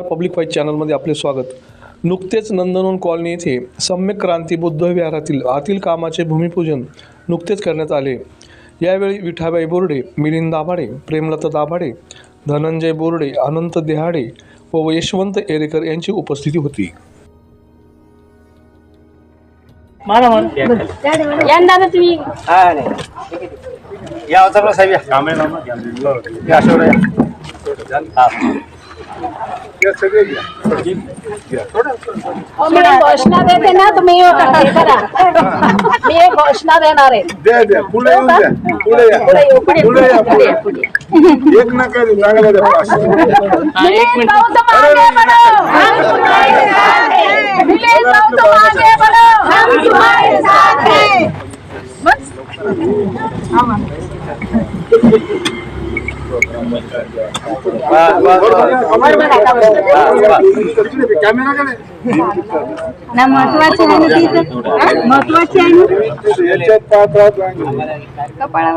नमस्कार. Public wise चॅनलमध्ये आपले स्वागत. नुकतेच नंदनवन कॉलनी येथे सम्यक क्रांती बुद्ध विहारातील आतील कामाचे भूमिपूजन नुकतेच करण्यात आले. यावेळी विठाबाई बोर्डे मिलिंद दाभाडे प्रेमलता दाभाडे धनंजय बोर्डे अनंत देहाडे व यशवंत एरेकर यांची उपस्थिती होती. या अवतारला साहेब या या अशोक या हा मी घोषणा देते ना तुम्ही हे करा मी एक घोषणा देणार आहे द्या द्या पुढे येऊन द्या पुढे या पुढे येऊ, पुढे, पुढे या पुढे. एक नका देऊ, लागला द्या पाचशे. हा, एक मिनिट भाऊ तो मागे बढ़ो, हम तुम्हारे साथ हैं. निलेश भाऊ तो मागे बढ़ो, हम तुम्हारे साथ हैं. बस. महत्वाची आहे. महत्वाची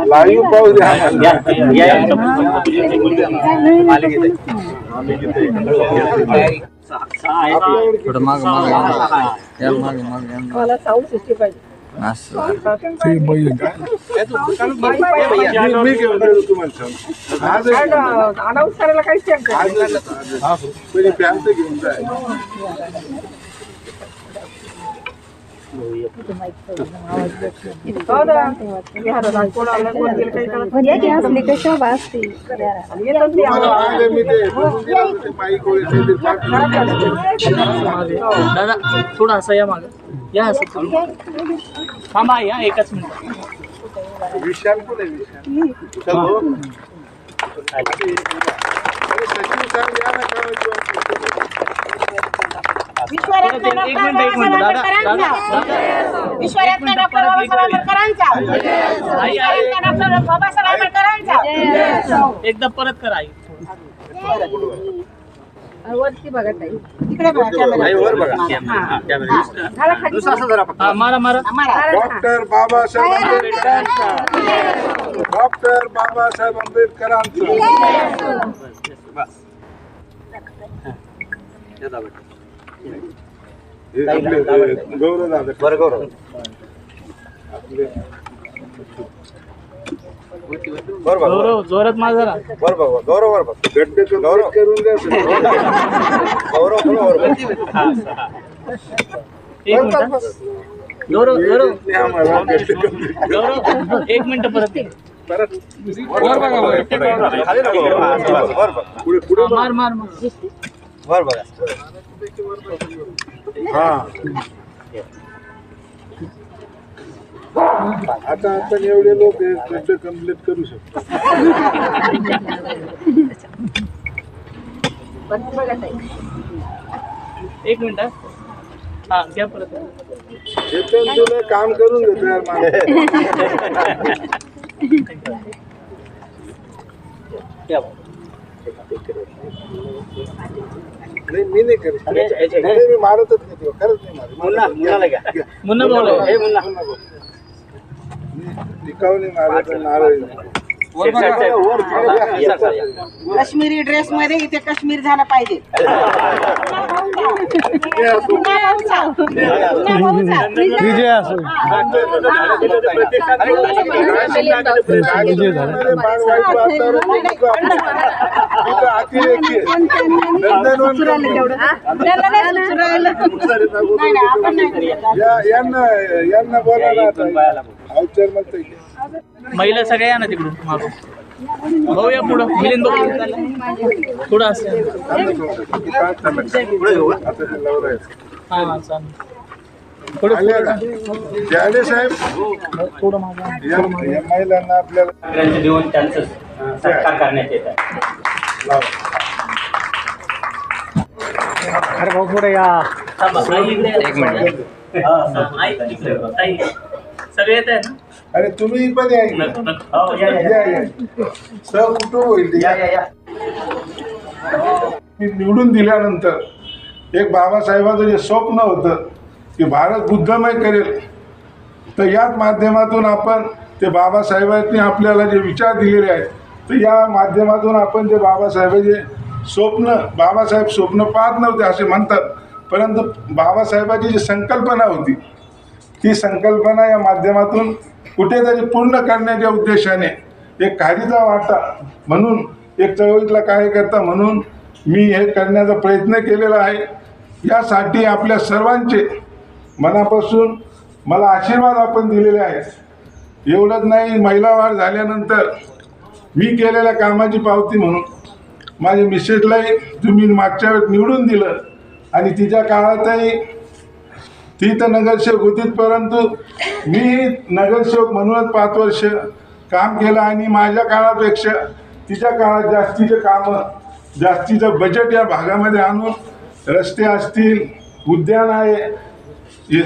लाईव्ह. मला साऊंड सिस्टीम पाहिजे. मी मी घेऊन देतो तुम्हाला सांग. आज अनाऊन्स करायला काहीच टेन्शन आज पहिले पॅन्ट घेऊन जाय तुम्हाला मागे मी ते बनवून दिलं होतं, ते माईक वगैरे ते पाठवून दादा थोडा असं या माग या थांबा या एकच मिनिट. विशाल आहे हो. एक एक मिनिट एक मिनिट दादा दादा दादा. विश्वरत्न डॉक्टर बाबासाहेब आंबेडकरांचा. आई आई डॉक्टर बाबासाहेब आंबेडकरांचा. एकदा परत करा आई. वरती बघा ताई. तिकडे बघा नाही, वर बघा. हा, कॅमेरा. झाला खाली. नुसतं असं जरा फक्त. हा मारा. मारा डॉक्टर बाबासाहेब आंबेडकरांचा डॉक्टर बाबासाहेब आंबेडकरांचा. गौरव दादा. बरं गौरव. बघ. गौरव जोरात मार जरा वर बघ. गौरव वर बघ गौरव. कंप्लीट करून द्या गौरव बघ. एक मिनिट गौरव एक मिनिट परत परत वर बघा वर. खाली नको बघ. हा, वर बघ, वर बघ. पुढे पुढे हा, मार मार मार वर बघा हा आता आपण एवढे लोक कंप्लीट करू शकतो. एक मिनिट हा. हा घ्या परत. येतं तुला काम करून देतो यार. नाही मी नाही करत. मी मारतच नाही खरंच नाही मारत मुन्ना मुन्नाला घ्या. मुन्ना बोला. ए मुन्ना. नारळ. काश्मीरी ड्रेस मध्ये इथे काश्मीर झालं पाहिजे. यांना यांना महिला सगळ्या या ना तिकडून मागून. भाऊ या पुढं. मिलिंद भाऊ थोडं असं. काय चाललंय? आता ते लवकर आहे. हा हा चालेल थोडं आले का? जाले साहेब थोडं मागं या या महिलांना देऊन त्यांचं सत्कार करण्यात येत आहे थांबा, आई सगळे येत आहे ना अरे तुम्ही पण या इकडे. नको, नको. हो, या, या, या. या या सर कुठं होईल या, या, या. मी निवडून दिल्यानंतर एक बाबासाहेबांचं जे स्वप्न होतं की भारत बुद्धमय करेल तर याच माध्यमातून आपण ते बाबासाहेबांनी आपल्याला जे विचार दिलेले आहेत तर या माध्यमातून आपण ते बाबासाहेबांचे स्वप्न बाबासाहेब स्वप्न पाहत नव्हते असे म्हणतात परंतु बाबासाहेबाची जी संकल्पना होती ती संकल्पना या माध्यमातून कुठेतरी पूर्ण करण्याच्या उद्देशाने एक खारीचा वाटा म्हणून एक चळवळीतला कार्यकर्ता म्हणून मी हे करण्याचा प्रयत्न केलेला आहे. यासाठी आपल्या सर्वांचे मनापासून मला आशीर्वाद आपण दिलेले आहेत. एवढंच नाही महिला वाढ झाल्यानंतर मी केलेल्या कामाची पावती म्हणून माझ्या मिसेसलाही तुम्ही मागच्या वेळेस निवडून दिलं आणि तिच्या काळातही ती तर नगरसेवक होतीच परंतु मी नगरसेवक म्हणूनच पाच वर्ष काम केलं आणि माझ्या काळापेक्षा तिच्या काळात जास्तीचे कामं जास्तीचं बजेट या भागामध्ये आणून रस्ते असतील उद्यान आहे हे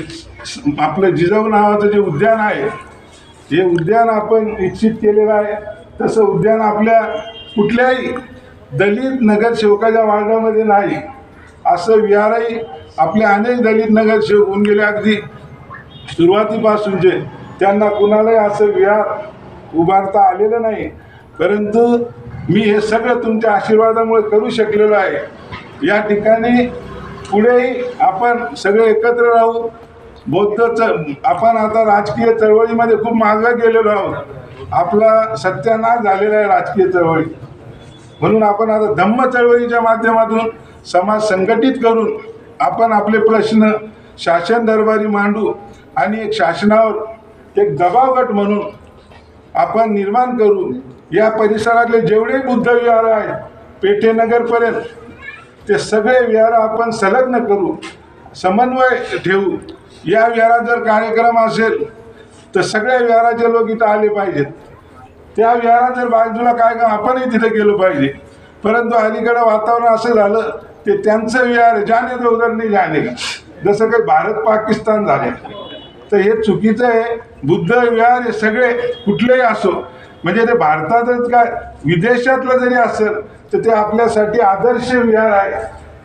आपलं जिजाऊ नावाचं जे उद्यान आहे हे उद्यान आपण निश्चित केलेलं आहे. तसं उद्यान आपल्या कुठल्याही दलित नगरसेवकाच्या वार्डामध्ये नाही. असं विहारही आपले अनेक दलित नगरसेवक होऊन गेले अगदी सुरुवातीपासूनचे त्यांना कुणालाही असं विहार उभारता आलेलं नाही. परंतु मी हे सगळं तुमच्या आशीर्वादामुळे करू शकलेलो आहे. या ठिकाणी पुढेही आपण सगळे एकत्र राहू. बौद्ध च आपण आता राजकीय चळवळीमध्ये खूप मागं गेलेलो आहोत. आपला सत्यानाश झालेला आहे राजकीय चळवळी. म्हणून आपण आता धम्म चळवळीच्या माध्यमातून समाज संघटित करून आपण आपले प्रश्न शासन दरबारी मांडू आणि एक शासनावर एक दबाव गट म्हणून आपण निर्माण करू. या परिसरातले जेवढे बुद्ध विहार आहेत पेठेनगरपर्यंत ते सगळे विहार आपण संलग्न करू समन्वय ठेवू. या विहारात जर कार्यक्रम असेल तर सगळ्या विहाराचे लोक इथं आले पाहिजेत. त्या विहारात जर बाजूला काय का आपणही तिथे गेलो पाहिजे. परंतु अलीकडं वातावरण असं झालं ते त्यांचं विहार जाने तो उधर नाही जाने का? जसं काही भारत पाकिस्तान झाले. तर हे चुकीचं आहे. बुद्ध विहार हे सगळे कुठलेही असो म्हणजे ते भारतातच काय विदेशातलं जरी असेल तर ते आपल्यासाठी आदर्श विहार आहे.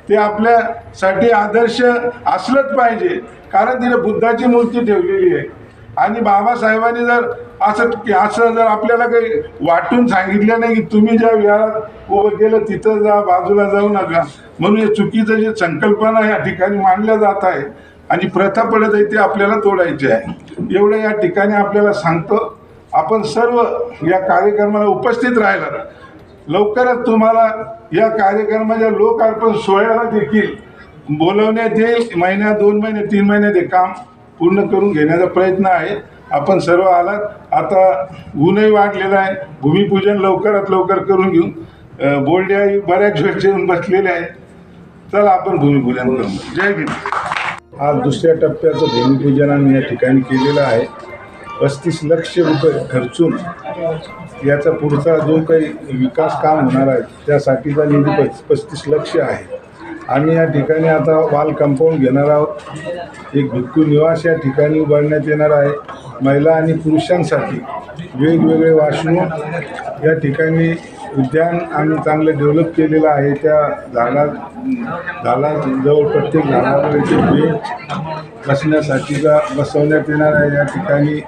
ते आपल्यासाठी आदर्श असलंच पाहिजे. कारण तिने बुद्धाची मूर्ती ठेवलेली आहे. आणि बाबासाहेबांनी जर असं असं जर आपल्याला काही वाटून सांगितलं नाही की तुम्ही ज्या विहारात उभं केलं तिथं जा बाजूला जाऊ नका. म्हणून हे चुकीचं जे संकल्पना या ठिकाणी मांडल्या जात आहे आणि प्रथा पडत आहे ते आपल्याला तोडायची आहे. एवढं या ठिकाणी आपल्याला सांगतो. आपण सर्व या कार्यक्रमाला उपस्थित राहिला. लवकरच तुम्हाला या कार्यक्रमाच्या लोकार्पण सोहळ्याला देखील बोलवण्यात येईल. महिन्या दोन महिने तीन महिन्यात हे काम. पूर्ण करून घेण्याचा प्रयत्न आहे. आपण सर्व आलात. आता ऊनही वाढलेलं आहे. भूमिपूजन लवकरात लवकर करून घेऊ. अं, बोलड्याही बऱ्याच वेळचे येऊन बसलेले आहेत. चला आपण भूमिपूजन करू. जय भीम. आज दुसऱ्या टप्प्याचं भूमिपूजन आम्ही या ठिकाणी केलेलं आहे. पस्तीस लक्ष रुपये खर्चून याचा पुढचा जो काही विकास काम होणार आहे त्यासाठीचा निधी पस्तीस लक्ष आहे. आम्ही या ठिकाणी आता वाल कंपाऊंड घेणार आहोत. एक भिक्खू निवास या ठिकाणी उभारण्यात येणार आहे. महिला आणि पुरुषांसाठी वेगवेगळे वाशरूम या ठिकाणी उद्यान आम्ही चांगलं डेव्हलप केलेलं आहे. त्या झाडा झाडाजवळ प्रत्येक झाडावर एक बेंच बसण्यासाठीचा बसवण्यात येणार आहे. या ठिकाणी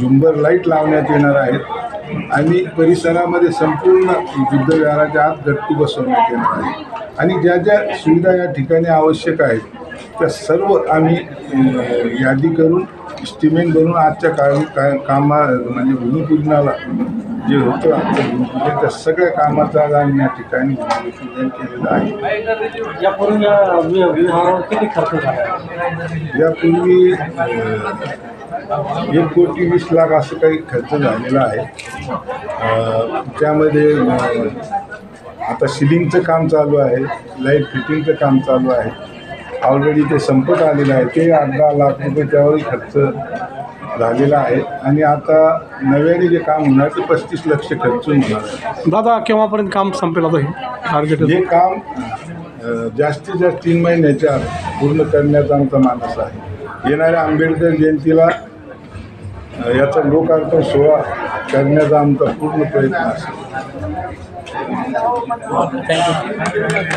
झुंबर लाइट लावण्यात येणार आहेत आणि परिसरामध्ये संपूर्ण बुद्धविहाराच्या आत गट्टू बसवण्यात येणार आहे. आणि ज्या ज्या सुविधा या ठिकाणी आवश्यक आहेत त्या सर्व आम्ही यादी करून इस्टिमेट बनवून आजच्या काळी काय कामा म्हणजे भूमिपूजनाला जे होतं आजचं भूमिपूजन त्या सगळ्या कामाचं आज आम्ही या ठिकाणी भूमिपूजन केलेलं आहे. यापूर्वी एक कोटी वीस लाख असं काही खर्च झालेला आहे. त्यामध्ये आता सिलिंगचं काम चालू आहे लाइट फिटिंगचं काम चालू आहे. ऑलरेडी ते संपत आलेलं आहे. ते आठ दहा लाख रुपये त्यावरही खर्च झालेला आहे. आणि आता नव्याने जे काम होणार ते पस्तीस लक्ष खर्चून होणार आहे. दादा केव्हापर्यंत काम संपेल आता हे? टार्गेट हे काम जास्तीत जास्त तीन महिन्याच्या पूर्ण करण्याचा आमचा मानस आहे. येणाऱ्या आंबेडकर जयंतीला याचा लोकार्पण सोहळा करण्याचा आमचा पूर्ण प्रयत्न असेल. 好再见